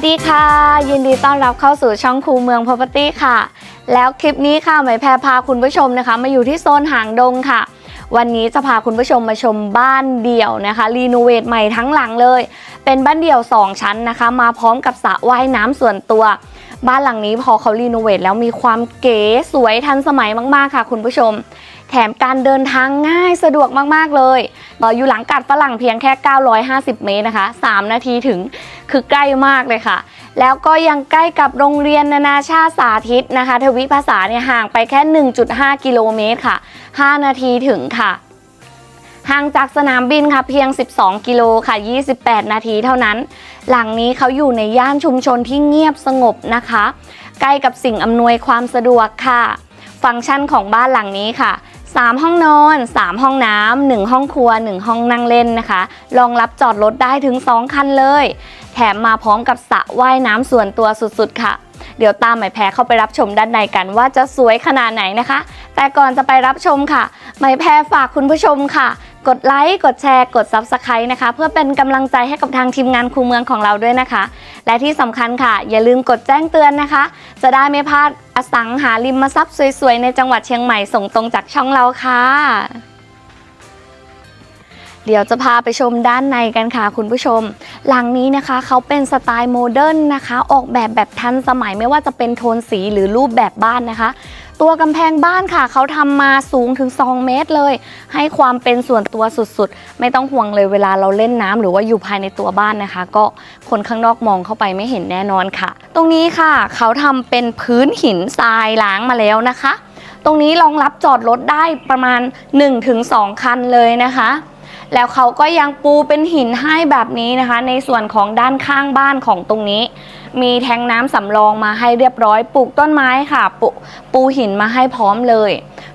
สวัสดีค่ะ ยินดีต้อนรับเข้าสู่ช่องคูเมือง Property ค่ะ แล้วคลิปนี้ค่ะหมายแพรพาคุณผู้ชมนะคะ มาอยู่ที่โซนหางดงค่ะ วันนี้จะพาคุณผู้ชมมาชมบ้านเดี่ยวนะคะรีโนเวทใหม่ทั้งหลังเลย เป็นบ้านเดี่ยว 2 ชั้นนะคะ มาพร้อมกับสระว่ายน้ำส่วนตัว บ้านหลังนี้พอเขารีโนเวทแล้วมีความเก๋สวยทันสมัยมากๆค่ะ คุณผู้ชม แถมการเดินทางง่ายสะดวกมาก ๆ เลยเอออยู่หลังกัดฝรั่งเพียงแค่ 950 เมตรนะคะ 3 นาทีถึงคือใกล้มากเลยค่ะ แล้วก็ยังใกล้กับโรงเรียนนานาชาติสาธิตนะคะ ทวิภาษาเนี่ยห่างไปแค่ 1.5 กิโลเมตรค่ะ 5 นาทีถึงค่ะห่างจากสนามบินค่ะเพียง 12 กิโลค่ะ 28 นาทีเท่านั้น หลังนี้เขาอยู่ในย่านชุมชนที่เงียบสงบนะคะ ใกล้กับสิ่งอำนวยความสะดวกค่ะ ฟังก์ชันของบ้านหลังนี้ค่ะ 3 ห้องนอน 3 ห้องน้ำ1ห้องครัว 1 ห้องนั่งเล่นนะคะ รองรับจอดรถได้ถึง 2 คันเลย แถมมาพร้อมกับสระว่ายน้ำส่วนตัวสุดๆ ค่ะ เดี๋ยวตามหมายแพ้เข้าไปรับชมด้านในกันว่าจะสวยขนาดไหนนะคะ แต่ก่อนจะไปรับชมค่ะ หมายแพ้ฝากคุณผู้ชมค่ะ กดไลค์กดแชร์ กด Subscribe นะคะ เพื่อเป็นกำลังใจให้กับทางทีมงานครูเมืองของเราด้วยนะคะ และที่สำคัญค่ะ อย่าลืมกดแจ้งเตือนนะคะ จะได้ไม่พลาดอสังหาริมทรัพย์สวยๆ ในจังหวัดเชียงใหม่ส่งตรงจากช่องเราค่ะ เดี๋ยวจะพาไปชมด้านในกันค่ะคุณผู้ชม หลังนี้นะคะเขาเป็นสไตล์โมเดิร์นนะคะ ออกแบบแบบทันสมัยไม่ว่าจะเป็นโทนสีหรือรูปแบบบ้านนะคะ ตัวกำแพงบ้านค่ะ เขาทำมาสูงถึง 2 เมตรเลย ให้ความเป็นส่วนตัวสุดๆ ไม่ต้องห่วงเลยเวลาเราเล่นน้ำหรือว่าอยู่ภายในตัวบ้านนะคะ ก็คนข้างนอกมองเข้าไปไม่เห็นแน่นอนค่ะ ตรงนี้ค่ะเขาทำเป็นพื้นหินทรายล้างมาแล้วนะคะ ตรงนี้รองรับจอดรถได้ประมาณ 1-2 คันเลยนะคะ แล้วเขาก็ยังปูเป็นหินให้แบบนี้นะคะ ในส่วนของด้านข้างบ้านของตรงนี้ มีแทงน้ำสำรองมาให้เรียบร้อยปลูกต้นไม้ค่ะปูปูหินมาให้พร้อมเลย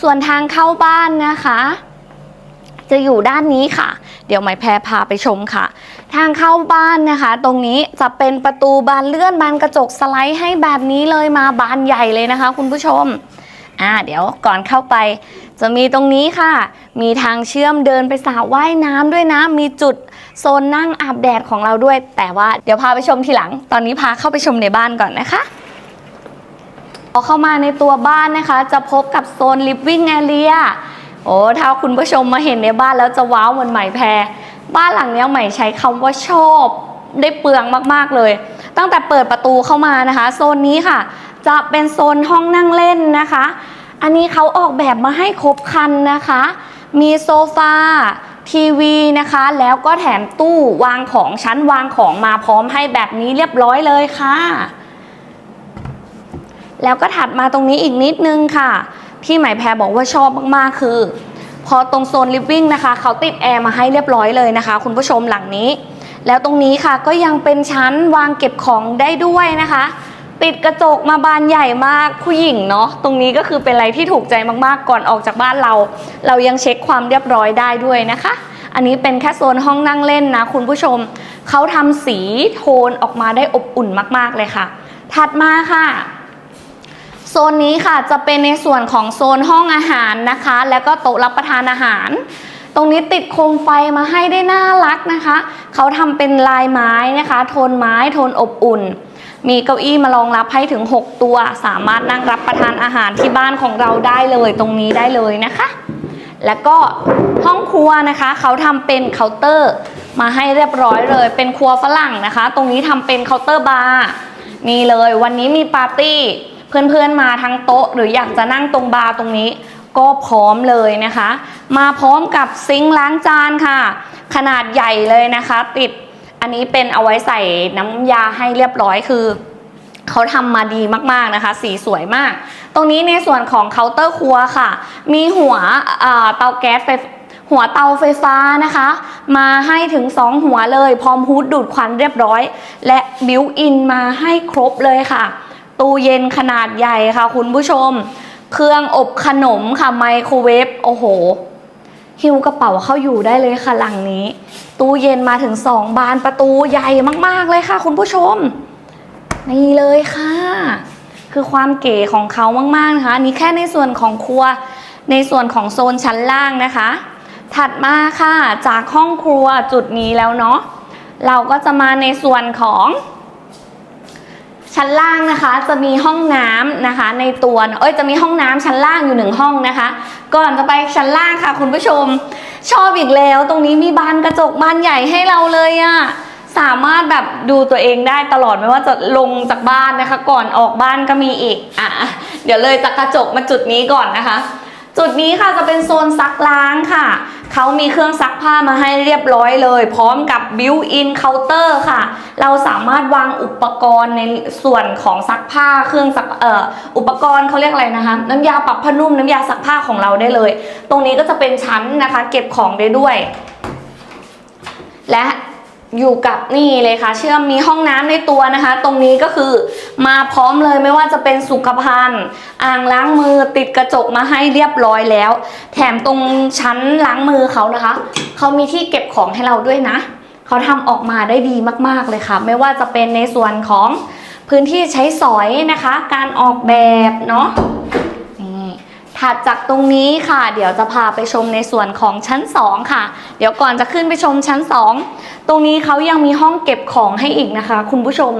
ส่วนทางเข้าบ้านนะคะจะอยู่ด้านนี้ค่ะ เดี๋ยวหมายแพรพาไปชมค่ะ ทางเข้าบ้านนะคะ ตรงนี้จะเป็นประตูบานเลื่อนบานกระจกสไลด์ให้แบบนี้เลยมาบานใหญ่เลยนะคะ คุณผู้ชม อ่าเดี๋ยวก่อนเข้าไป จะมีตรงนี้ค่ะ มีทางเชื่อมเดินไปสระว่ายน้ำด้วยนะ มีจุดโซนนั่งอาบแดดของเราด้วย แต่ว่าเดี๋ยวพาไปชมทีหลัง ตอนนี้พาเข้าไปชมในบ้านก่อนนะคะพอเข้ามาในตัวบ้านนะคะ จะพบกับโซน living area โอ้ถ้าคุณผู้ชมมาเห็นในบ้านแล้วจะว้าวเหมือนใหม่แพร บ้านหลังเนี้ยใหม่ใช้คำว่าชอบได้เปลืองมากๆเลย ตั้งแต่เปิดประตูเข้ามานะคะ โซนนี้ค่ะ จะเป็นโซนห้องนั่งเล่นนะคะ อันนี้เขาออกแบบมาให้ครบครันนะคะ มีโซฟาทีวีนะคะ แล้วก็แถมตู้วางของชั้นวางของมาพร้อมให้แบบนี้เรียบร้อยเลยค่ะ แล้วก็ถัดมาตรงนี้อีกนิดนึงค่ะ ที่หมายแพรบอกว่าชอบมากๆคือ พอตรงโซนลิฟวิ่งนะคะ เขาติดแอร์มาให้เรียบร้อยเลยนะคะ คุณผู้ชมหลังนี้ แล้วตรงนี้ค่ะก็ยังเป็นชั้นวางเก็บของได้ด้วยนะคะ ติดกระจกมาบานใหญ่มากผู้หญิงเนาะตรงนี้ก็คือเป็นอะไรที่ถูกใจมากๆก่อนออกจากบ้านเรา เรายังเช็คความเรียบร้อยได้ด้วยนะคะ อันนี้เป็นแค่โซนห้องนั่งเล่นนะ คุณผู้ชมเขาทำสีโทนออกมาได้อบอุ่นมากๆเลยค่ะ ถัดมาค่ะโซนนี้ค่ะจะเป็นในส่วนของโซนห้องอาหารนะคะ แล้วก็โต๊ะรับประทานอาหาร ตรงนี้ติดโคมไฟมาให้ได้น่ารักนะคะ เขาทำเป็นลายไม้นะคะ โทนไม้โทนอบอุ่น มีเก้าอี้มารองรับให้ถึง 6 ตัว สามารถนั่งรับประทานอาหารที่บ้านของเราได้เลยตรงนี้ได้เลยนะคะ แล้วก็ห้องครัวนะคะเขาทำเป็นเคาน์เตอร์ มาให้เรียบร้อยเลย เป็นครัวฝรั่งนะคะ ตรงนี้ทำเป็นเคาน์เตอร์บาร์นี่เลย วันนี้มีปาร์ตี้เพื่อนๆมาทั้งโต๊ะ หรืออยากจะนั่งตรงบาร์ตรงนี้ก็พร้อมเลยนะคะ มาพร้อมกับซิงค์ล้างจานค่ะ ขนาดใหญ่เลยนะคะ ติด อันนี้เป็นเอาไว้ใส่น้ำยาให้เรียบร้อยคือเขาทำมาดีมากๆนะคะ สีสวยมาก ตรงนี้ในส่วนของเคาน์เตอร์ครัวค่ะ มีหัวเอ่อเตาแก๊สไฟหัวเตาไฟฟ้านะคะ มาให้ถึง 2 หัวเลย พร้อมฮูดดูดควันเรียบร้อย และบิวอินมาให้ครบเลยค่ะ ตู้เย็นขนาดใหญ่ค่ะคุณผู้ชม เครื่องอบขนมค่ะไมโครเวฟโอ้โห หิ้วกระเป๋าเข้าอยู่ได้เลยค่ะหลังนี้ ตู้เย็นมาถึง2บานประตูใหญ่มากๆเลยค่ะ คุณผู้ชม นี่เลยค่ะ คือความเก๋ของเขามากๆนะคะนนี้แค่ในส่วนของครัวในส่วนของโซนชั้นล่างนะคะ ถัดมาค่ะจากห้องครัวจุดนี้แล้วเนาะเราก็จะมาในส่วนของ ชั้นล่างนะคะจะมีห้องน้ำนะคะ ในตัวเอ้ยจะมีห้องน้ำชั้นล่างอยู่หนึ่งห้องนะคะ ก่อนจะไปชั้นล่างค่ะ คุณผู้ชม ชอบอีกแล้ว ตรงนี้มีบานกระจกบานใหญ่ให้เราเลยอะสามารถแบบดูตัวเองได้ตลอดไม่ว่าจะลงจากบ้านนะคะ ก่อนออกบ้านก็มีอีกอะเดี๋ยวเลยจากกระจกมาจุดนี้ก่อนนะคะ จุดนี้ค่ะจะเป็นโซนซักล้างค่ะ เขามีเครื่องซักผ้ามาให้เรียบร้อยเลย พร้อมกับบิวอินเคาน์เตอร์ค่ะ เราสามารถวางอุปกรณ์ในส่วนของซักผ้าเครื่องซักเอ่ออุปกรณ์เขาเรียกอะไรนะคะ น้ำยาปรับผ้านุ่มน้ำยาซักผ้าของเราได้เลย ตรงนี้ก็จะเป็นชั้นนะคะ เก็บของได้ด้วย และ อยู่กับนี่เลยค่ะ เชื่อมมีห้องน้ำในตัวนะคะ ตรงนี้ก็คือมาพร้อมเลยไม่ว่าจะเป็นสุขภัณฑ์อ่างล้างมือติดกระจกมาให้เรียบร้อยแล้ว แถมตรงชั้นล้างมือเขานะคะเขามีที่เก็บของให้เราด้วยนะเขาทำออกมาได้ดีมากๆเลยค่ะ ไม่ว่าจะเป็นในส่วนของพื้นที่ใช้สอยนะคะ การออกแบบเนาะ ถัดจากตรงนี้ค่ะ เดี๋ยวจะพาไปชมในส่วนของชั้น 2 ค่ะ เดี๋ยวก่อนจะขึ้นไปชมชั้น 2 ตรงนี้เขายังมีห้องเก็บของให้อีกนะคะ คุณผู้ชม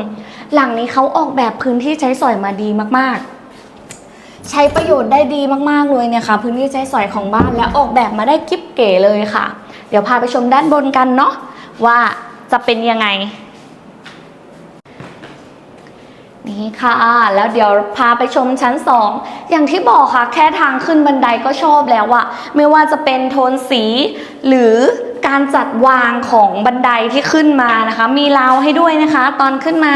หลังนี้เขาออกแบบพื้นที่ใช้สอยมาดีมากๆใช้ประโยชน์ได้ดีมากๆเลยเนี่ยค่ะ พื้นที่ใช้สอยของบ้านและออกแบบมาได้กิ๊บเก๋เลยค่ะ เดี๋ยวพาไปชมด้านบนกันเนาะว่าจะเป็นยังไง นี่ค่ะ แล้วเดี๋ยวพาไปชมชั้น 2 อย่างที่บอกค่ะ แค่ทางขึ้นบันไดก็ชอบแล้วอะไม่ว่าจะเป็นโทนสี หรือการจัดวางของบันไดที่ขึ้นมานะคะ มีราวให้ด้วยนะคะ ตอนขึ้นมา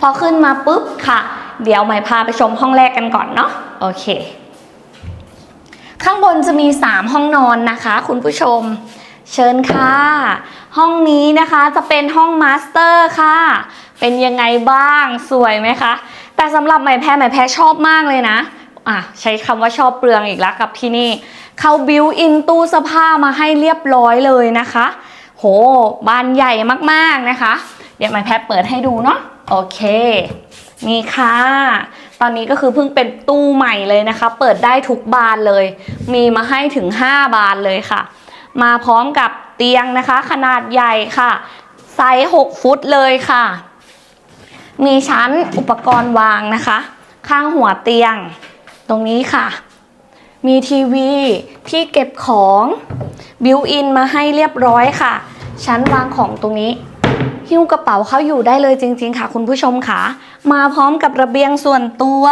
พอขึ้นมาปุ๊บค่ะ เดี๋ยวใหม่พาไปชมห้องแรกกันก่อนเนาะโอเค ข้างบนจะมี 3 ห้องนอนนะคะ คุณผู้ชม เชิญค่ะ ห้องนี้นะคะจะเป็นห้องมาสเตอร์ค่ะ เป็นยังไงบ้างสวยไหมคะ แต่สำหรับไหมแพรไหมแพรชอบมากเลยนะอะใช้คำว่าชอบเปลืองอีกแล้วกับที่นี่เขาบิวอินตู้เสื้อผ้ามาให้เรียบร้อยเลยนะคะ โหบานใหญ่มากๆนะคะ เดี๋ยวไหมแพรเปิดให้ดูเนาะโอเค นี่ค่ะ ตอนนี้ก็คือเพิ่งเป็นตู้ใหม่เลยนะคะ เปิดได้ทุกบานเลย มีมาให้ถึง 5 บานเลยค่ะ มาพร้อมกับเตียงนะคะ ขนาดใหญ่ค่ะ ไซส์ 6 ฟุตเลยค่ะ มีชั้นอุปกรณ์วางนะคะ ข้างหัวเตียง ตรงนี้ค่ะ มีทีวีที่เก็บของบิวอินมาให้เรียบร้อยค่ะ ชั้นวางของตรงนี้หิ้วกระเป๋าเขาอยู่ได้เลยจริง ๆ ค่ะ คุณผู้ชมค่ะ มาพร้อมกับระเบียงส่วนตัว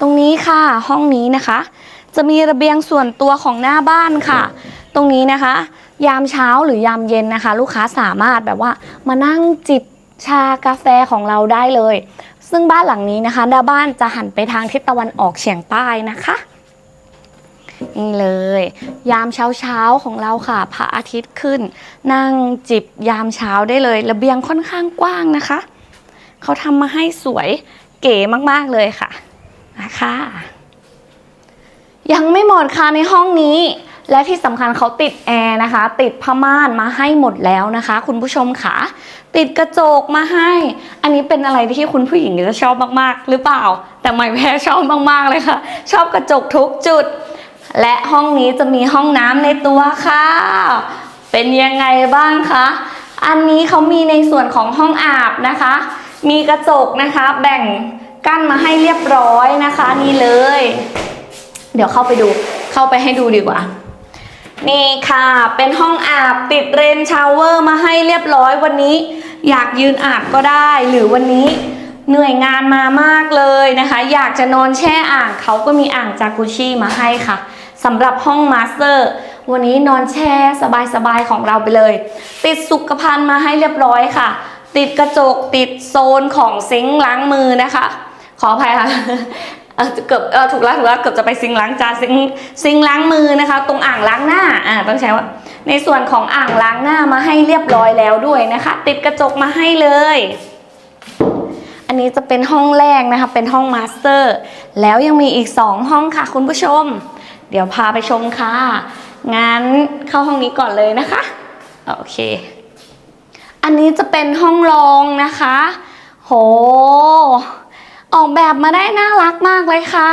ตรงนี้ค่ะห้องนี้นะคะ จะมีระเบียงส่วนตัวของหน้าบ้านค่ะ ตรงนี้นะคะ ยามเช้าหรือยามเย็นนะคะ ลูกค้าสามารถแบบว่ามานั่งจิบ ชากาแฟของเราได้เลย ซึ่งบ้านหลังนี้นะคะหน้าบ้านจะหันไปทางทิศตะวันออกเฉียงใต้นะคะนี่เลย ยามเช้าเช้าของเราค่ะพระอาทิตย์ขึ้น นั่งจิบยามเช้าได้เลย ระเบียงค่อนข้างกว้างนะคะ เขาทำมาให้สวยเก๋มากๆเลยค่ะนะคะยังไม่หมดค่ะในห้องนี้ และที่สำคัญเขาติดแอร์นะคะ ติดผ้าม่านมาให้หมดแล้วนะคะ คุณผู้ชมค่ะ ติดกระจกมาให้ อันนี้เป็นอะไรที่คุณผู้หญิงจะชอบมากๆ หรือเปล่า แต่ไม่แพ้ชอบมากๆเลยค่ะ ชอบกระจกทุกจุด และห้องนี้จะมีห้องน้ำในตัวค่ะ เป็นยังไงบ้างคะ อันนี้เขามีในส่วนของห้องอาบนะคะ มีกระจกนะคะ แบ่งกั้นมาให้เรียบร้อยนะคะ นี่เลย เดี๋ยวเข้าไปดู เข้าไปให้ดูดีกว่า นี่ค่ะ เป็นห้องอาบติดเรนชาวเวอร์มาให้เรียบร้อยวันนี้ อยากยืนอาบก็ได้ หรือวันนี้เหนื่อยงานมามากเลยนะคะ อยากจะนอนแช่อ่างเขาก็มีอ่างจากุชิมาให้ค่ะสำหรับห้องมาสเตอร์ วันนี้นอนแช่สบายๆของเราไปเลย ติดสุขภัณฑ์มาให้เรียบร้อยค่ะ ติดกระจกติดโซนของซิงค์ล้างมือนะคะ ขออภัยค่ะ เออเกือบเออถูกแล้วถูกแล้วเกือบจะไปซิงล้างจานซิงซิงล้างมือนะคะ ตรงอ่างล้างหน้าอ่าต้องใช้ว่า ในส่วนของอ่างล้างหน้ามาให้เรียบร้อยแล้วด้วยนะคะ ติดกระจกมาให้เลย อันนี้จะเป็นห้องแรกนะคะ เป็นห้องมาสเตอร์ แล้วยังมีอีก 2 ห้องค่ะ คุณผู้ชม เดี๋ยวพาไปชมค่ะ งั้นเข้าห้องนี้ก่อนเลยนะคะ โอเค อันนี้จะเป็นห้องรองนะคะ โห ออกแบบมาได้น่ารักมากเลยค่ะ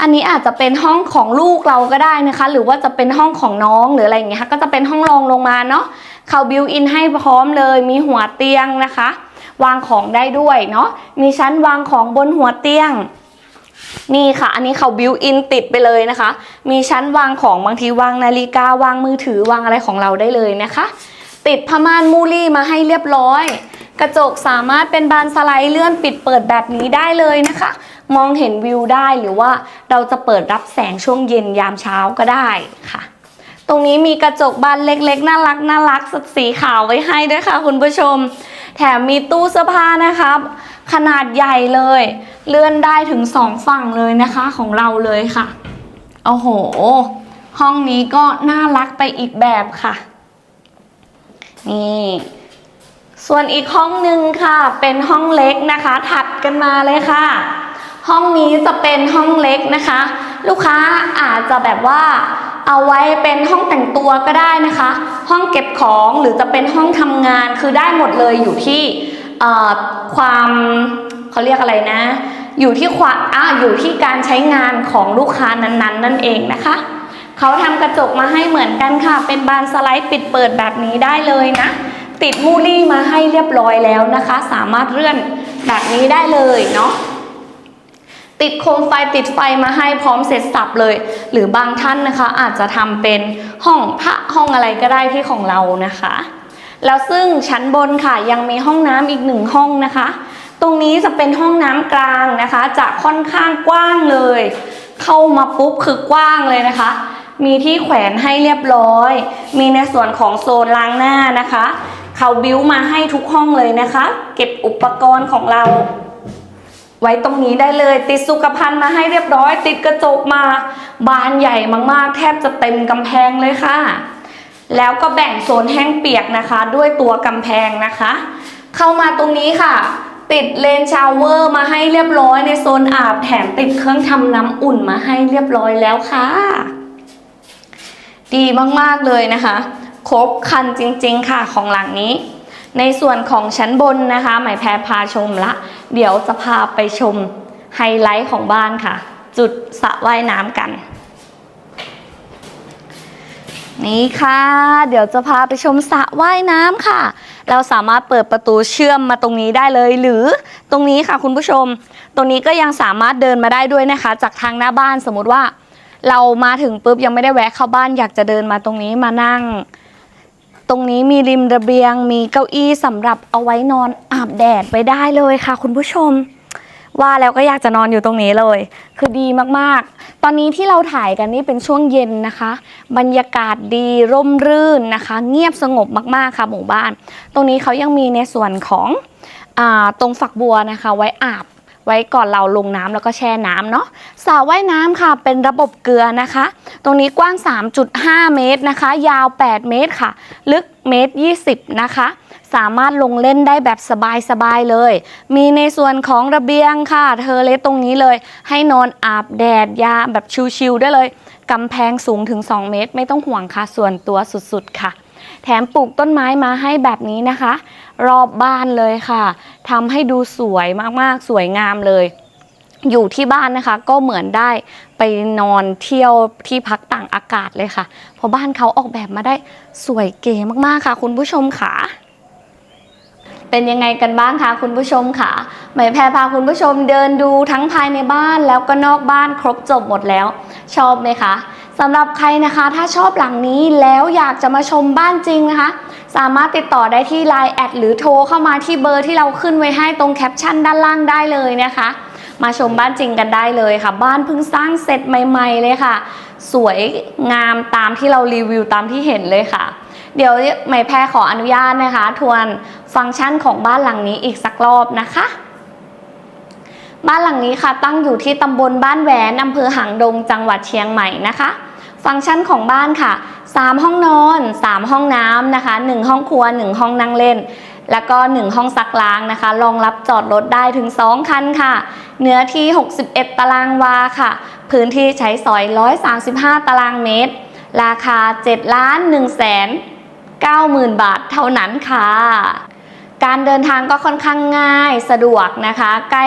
อันนี้อาจจะเป็นห้องของลูกเราก็ได้นะคะ หรือว่าจะเป็นห้องของน้องหรืออะไรอย่างเงี้ยค่ะก็จะเป็นห้องรองลงมาเนาะเขาบิวอินให้พร้อมเลย มีหัวเตียงนะคะ วางของได้ด้วยเนาะมีชั้นวางของบนหัวเตียงนี่ค่ะ อันนี้เขาบิวอินติดไปเลยนะคะ มีชั้นวางของบางทีวางนาฬิกาวางมือถือวางอะไรของเราได้เลยนะคะ ติดผ้าม่านมูลี่มาให้เรียบร้อย กระจกสามารถเป็นบานสไลด์เลื่อนปิดเปิดแบบนี้ได้เลยนะคะ มองเห็นวิวได้หรือว่าเราจะเปิดรับแสงช่วงเย็นยามเช้าก็ได้ค่ะ ตรงนี้มีกระจกบานเล็กๆ น่ารักน่ารักสีขาวไว้ให้ด้วยค่ะ คุณผู้ชม แถมมีตู้เสื้อผ้านะครับ ขนาดใหญ่เลย เลื่อนได้ถึงสองฝั่งเลยนะคะของเราเลยค่ะโอ้โห ห้องนี้ก็น่ารักไปอีกแบบค่ะ นี่ ส่วนอีกห้องหนึ่งค่ะ เป็นห้องเล็กนะคะ ถัดกันมาเลยค่ะ ห้องนี้จะเป็นห้องเล็กนะคะ ลูกค้าอาจจะแบบว่าเอาไว้เป็นห้องแต่งตัวก็ได้นะคะ ห้องเก็บของหรือจะเป็นห้องทำงานคือได้หมดเลยอยู่ที่ความเขาเรียกอะไรนะ อยู่ที่ความอะอยู่ที่การใช้งานของลูกค้านั้นๆนั่นเองนะคะเขาทำกระจกมาให้เหมือนกันค่ะ เป็นบานสไลด์ปิดเปิดแบบนี้ได้เลยนะ ติดมูลี่มาให้เรียบร้อยแล้วนะคะ สามารถเลื่อนแบบนี้ได้เลยเนาะติดโคมไฟติดไฟมาให้พร้อมเสร็จสับเลย หรือบางท่านนะคะ อาจจะทำเป็นห้องพระห้องอะไรก็ได้ที่ของเรานะคะ แล้วซึ่งชั้นบนค่ะยังมีห้องน้ำอีกหนึ่งห้องนะคะ ตรงนี้จะเป็นห้องน้ำกลางนะคะ จะค่อนข้างกว้างเลย เข้ามาปุ๊บคือกว้างเลยนะคะ มีที่แขวนให้เรียบร้อย มีในส่วนของโซนล้างหน้านะคะ เขาบิ้วมาให้ทุกห้องเลยนะคะ เก็บอุปกรณ์ของเรา ไว้ตรงนี้ได้เลย ติดสุขภัณฑ์มาให้เรียบร้อย ติดกระจกมา บานใหญ่มากๆ แทบจะเต็มกำแพงเลยค่ะ แล้วก็แบ่งโซนแห้งเปียกนะคะ ด้วยตัวกำแพงนะคะ เข้ามาตรงนี้ค่ะติดเลนชาวเวอร์มาให้เรียบร้อยในโซนอาบแถมติดเครื่องทำน้ำอุ่นมาให้เรียบร้อยแล้วค่ะ ดีมากๆเลยนะคะ ครบคันจริงๆค่ะของหลังนี้ ในส่วนของชั้นบนนะคะหมายแพรพาชมละ เดี๋ยวจะพาไปชมไฮไลท์ของบ้านค่ะ จุดสระว่ายน้ำกัน นี่ค่ะ เดี๋ยวจะพาไปชมสระว่ายน้ำค่ะ เราสามารถเปิดประตูเชื่อมมาตรงนี้ได้เลย หรือตรงนี้ค่ะคุณผู้ชม ตรงนี้ก็ยังสามารถเดินมาได้ด้วยนะคะ จากทางหน้าบ้านสมมติว่า เรามาถึงปุ๊บยังไม่ได้แวะเข้าบ้านอยากจะเดินมาตรงนี้มานั่ง ตรงนี้มีริมระเบียง มีเก้าอี้สำหรับเอาไว้นอนอาบแดดไปได้เลยค่ะ คุณผู้ชม ว่าแล้วก็อยากจะนอนอยู่ตรงนี้เลย คือดีมากๆ ตอนนี้ที่เราถ่ายกันนี่เป็นช่วงเย็นนะคะ บรรยากาศดีร่มรื่นนะคะ เงียบสงบมากๆค่ะหมู่บ้าน ตรงนี้เขายังมีในส่วนของอตรงฝักบัวนะคะ ไว้อาบ ไว้ก่อนเราลงน้ำแล้วก็แช่น้ำเนาะสระว่ายน้ำค่ะเป็นระบบเกลือนะคะ ตรงนี้กว้าง 3.5 เมตรนะคะ ยาว 8 เมตรค่ะ ลึกเมตร 20 นะคะ สามารถลงเล่นได้แบบสบายๆเลย มีในส่วนของระเบียงค่ะ เธอเลสตรงนี้เลย ให้นอนอาบแดดยาแบบชิลๆได้เลยกำแพงสูงถึง 2 เมตร ไม่ต้องห่วงค่ะ ส่วนตัวสุดๆค่ะ ถมปลูกต้นไม้มาให้แบบนี้นะคะ รอบบ้านเลยค่ะทำให้ดูสวยมากๆสวยงามเลย อยู่ที่บ้านนะคะ ก็เหมือนได้ไปนอนเที่ยวที่พักต่างอากาศเลยค่ะ เพราะบ้านเขาออกแบบมาได้สวยเก๋มากๆค่ะ คุณผู้ชมค่ะเป็นยังไงกันบ้างคะคุณผู้ชมค่ะหมายแพรพาคุณผู้ชมเดินดูทั้งภายในบ้านแล้วก็นอกบ้านครบจบหมดแล้ว ชอบไหมคะ สำหรับใครนะคะถ้าชอบหลังนี้แล้วอยากจะมาชมบ้านจริงนะคะ สามารถติดต่อได้ที่ Line แอดหรือโทรเข้ามาที่เบอร์ที่เราขึ้นไว้ให้ตรงแคปชั่นด้านล่างได้เลยนะคะ มาชมบ้านจริงกันได้เลยค่ะ บ้านเพิ่งสร้างเสร็จใหม่ ๆ เลยค่ะ สวยงามตามที่เรารีวิวตามที่เห็นเลยค่ะ เดี๋ยวไหมายแพรขออนุญาตนะคะ ทวนฟังก์ชันของบ้านหลังนี้อีกสักรอบนะคะบ้านหลังนี้ค่ะตั้งอยู่ที่ตำบลบ้านแหวนอำเภอหางดงจังหวัดเชียงใหม่นะคะ ฟังก์ชันของบ้านค่ะ 3 ห้องนอน 3 ห้องน้ำนะคะ 1 ห้องครัว 1 ห้องนั่งเล่น แล้วก็ 1 ห้องซักล้างนะคะ รองรับจอดรถได้ถึง 2 คันค่ะ เนื้อที่ 61 ตารางวาค่ะ พื้นที่ใช้สอย 135 ตารางเมตร ราคา 7 ล้าน 1 แสน 90,000 บาทเท่านั้นค่ะ การเดินทางก็ค่อนข้างง่ายสะดวกนะคะ ใกล้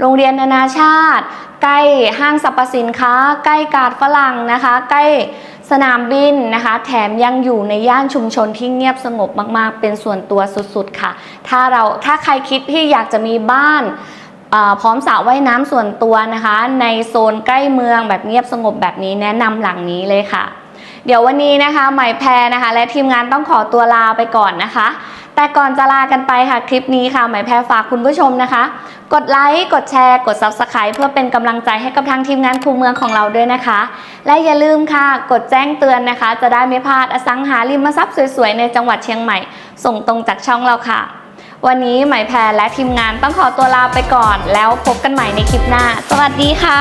โรงเรียนนานาชาติ ใกล้ห้างสรรพสินค้า ใกล้กาดฝรั่งนะคะ ใกล้สนามบินนะคะ แถมยังอยู่ในย่านชุมชนที่เงียบสงบมากๆ เป็นส่วนตัวสุดๆค่ะ ถ้าเราถ้าใครคิดที่อยากจะมีบ้านพร้อมสระว่ายน้ำส่วนตัวนะคะ ในโซนใกล้เมืองแบบเงียบสงบแบบนี้แนะนำหลังนี้เลยค่ะ เดี๋ยววันนี้นะคะไหมายแพรนะคะ และทีมงานต้องขอตัวลาไปก่อนนะคะ แต่ก่อนจะลากันไปค่ะคลิปนี้ค่ะหมายแพรฝากคุณผู้ชมนะคะ กดไลค์กดแชร์ กด Subscribe เพื่อเป็นกำลังใจให้กับทางทีมงานครูเมืองของเราด้วยนะคะ และอย่าลืมค่ะกดแจ้งเตือนนะคะ จะได้ไม่พลาดอสังหาริมทรัพย์สวยๆ ในจังหวัดเชียงใหม่ ส่งตรงจากช่องเราค่ะ วันนี้หมายแพรและทีมงานต้องขอตัวลาไปก่อน แล้วพบกันใหม่ในคลิปหน้า สวัสดีค่ะ